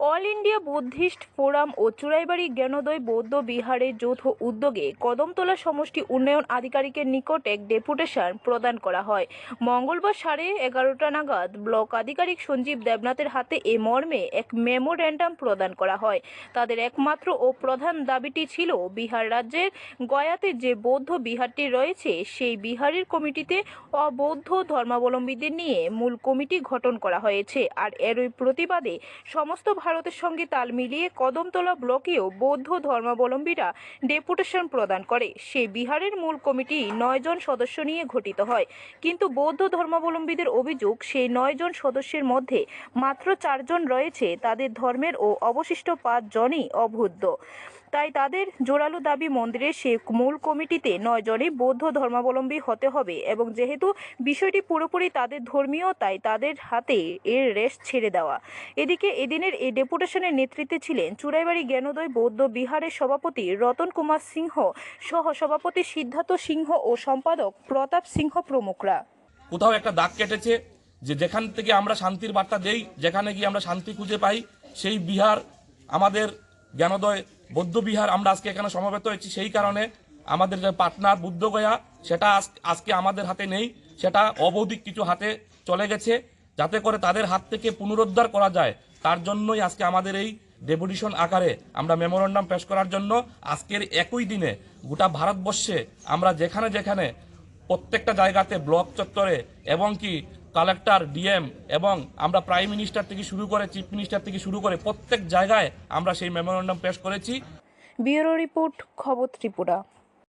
All India Buddhist forum ও চুড়াইবাড়ি জ্ঞানোদয় বৌদ্ধ বিহারের যৌথ উদ্যোগে কদমতলা সমষ্টি উন্নয়ন আধিকারিকের নিকট এক ডেপুটেশন প্রদান করা হয়। মঙ্গলবার সাড়ে এগারোটা নাগাদ ব্লক আধিকারিক সঞ্জীব দেবনাথের হাতে এ মর্মে এক মেমোরেন্ডাম প্রদান করা হয়। তাদের একমাত্র ও প্রধান দাবিটি ছিল বিহার রাজ্যের গয়াতে যে বৌদ্ধ বিহারটি রয়েছে, সেই বিহারের কমিটিতে অবৌদ্ধ ধর্মাবলম্বীদের নিয়ে মূল কমিটি গঠন করা হয়েছে। আর এরই প্রতিবাদে সমস্ত ভারতের সঙ্গে তাল মিলিয়ে কদমতলা ব্লকেও বৌদ্ধ ধর্মাবলম্বীরা ডেপুটেশন প্রদান করে। সে বিহারের মূল কমিটি নয়জন সদস্য নিয়ে গঠিত হয়। কিন্তু বৌদ্ধ ধর্মাবলম্বীদের অভিযোগ, সেই নয়জন সদস্যের মধ্যে মাত্র চারজন রয়েছে তাদের ধর্মের ও অবশিষ্ট পাঁচজনই অবুদ্ধ। তাই তাদের জোরালো দাবি মন্দিরের সে মূল কমিটিতে নয় জনই বৌদ্ধ ধর্মাবলম্বী হতে হবে এবং যেহেতু বিষয়টি পুরোপুরি তাদের ধর্মীয়, তাই তাদের হাতে এর রেশ ছেড়ে দেওয়া। এদিকে এদিনের এই ডেপুটেশনের নেতৃত্বে ছিলেন চুড়াইবাড়ি জ্ঞানোদয় বৌদ্ধ বিহারের সভাপতি রতন কুমার সিংহ সহ সভাপতি সিদ্ধার্থ সিংহ ও সম্পাদক প্রতাপ সিংহ প্রমুখরা। কোথাও একটা দাগ কেটেছে যে যেখান থেকে আমরা শান্তির বার্তা দেই, যেখানে গিয়ে আমরা শান্তি খুঁজে পাই, সেই বিহার আমাদের জ্ঞানোদয় বৌদ্ধ বিহার আমরা আজকে এখানে সমবেত হয়েছি, সেই কারণে আমাদের যে পার্টনার বুদ্ধগয়া সেটা আজ- আজকে আমাদের হাতে নেই, সেটা অবৌদিক কিছু হাতে চলে গেছে, যাতে করে তাদের হাত থেকে পুনরুদ্ধার করা যায়। তার জন্যই আজকে আমাদের এই ডেপুটেশন আকারে আমরা মেমোরেন্ডাম পেশ করার জন্য আজকের একই দিনে গোটা ভারতবর্ষে আমরা যেখানে যেখানে প্রত্যেকটা জায়গাতে ব্লক চত্বরে এবং কি কালেক্টর, ডিএম এবং আমরা প্রাইম মিনিস্টার থেকে শুরু করে চিফ মিনিস্টার থেকে শুরু করে প্রত্যেক জায়গায় আমরা সেই মেমোরেন্ডাম পেশ করেছি। ব্যুরো রিপোর্ট, খবর ত্রিপুরা।